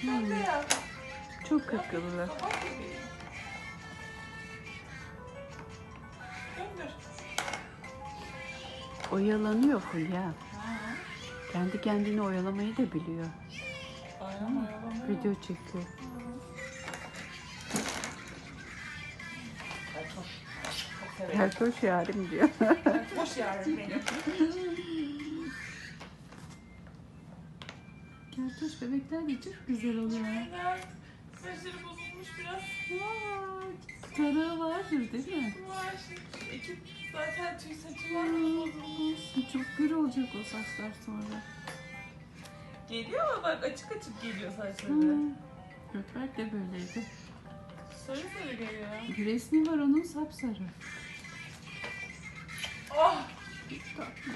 Hmm, çok. Döndür. Oyalanıyor Fulya. Kendi kendini oyalamayı da biliyor. Aynen. Video çekiyor. Keltoş yarim diyor. Ben Hoş yarım benim. Keltoş bebekler de çok güzel oluyor. Neden? Saçları bozulmuş biraz. Vay, Tarağı vardır değil mi? Var. Ekip zaten tüy saçı var. Bozulmuş. Çok gür olacak o saçlar sonra. Geliyor ama bak açık açık geliyor saçları. Gökberk de böyleydi. Sarı sarı geliyor. Bir resmi var onun sapsarı. Oh! Tatlı.